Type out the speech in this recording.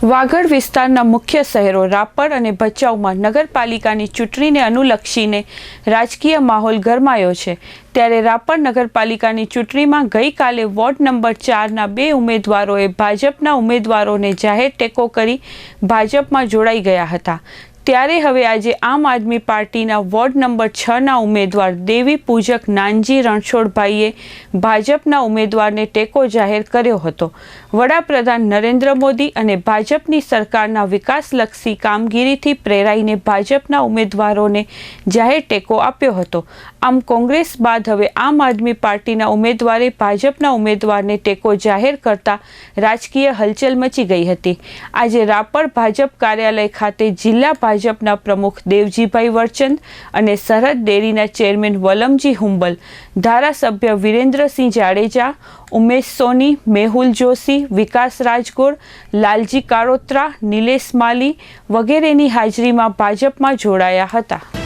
વાગડ વિસ્તારના મુખ્ય શહેરો રાપર અને ભચાઉમાં નગરપાલિકાની ચૂંટણીને અનુલક્ષીને રાજકીય માહોલ ગરમાયો છે. ત્યારે રાપર નગરપાલિકાની ચૂંટણીમાં ગઈકાલે વોર્ડ નંબર ચારના બે ઉમેદવારોએ ભાજપના ઉમેદવારોને જાહેર ટેકો કરી ભાજપમાં જોડાઈ ગયા હતા. ત્યારે હવે આજે આમ આદમી પાર્ટીના વોર્ડ નંબર છના ઉમેદવાર દેવી પૂજક નાનજી રણછોડભાઈએ ભાજપના ઉમેદવારને ટેકો જાહેર કર્યો હતો. વડાપ્રધાન નરેન્દ્ર મોદી અને ભાજપની સરકારના વિકાસલક્ષી કામગીરીથી પ્રેરાઈને ભાજપના ઉમેદવારોને જાહેર ટેકો આપ્યો હતો. આમ કોંગ્રેસ બાદ હવે આમ આદમી પાર્ટીના ઉમેદવારે ભાજપના ઉમેદવારને ટેકો જાહેર કરતા રાજકીય હલચલ મચી ગઈ હતી. આજે રાપર ભાજપ કાર્યાલય ખાતે જિલ્લા ભાજપના પ્રમુખ દેવજીભાઈ વરચંદ અને સરહદ ડેરીના ચેરમેન વલમજી હુંબલ, ધારાસભ્ય વિરેન્દ્રસિંહ જાડેજા, ઉમેશ સોની, મેહુલ જોશી, વિકાસ રાજગોર, લાલજી કારોત્રા, નિલેશ માલી વગેરેની હાજરીમાં ભાજપમાં જોડાયા હતા.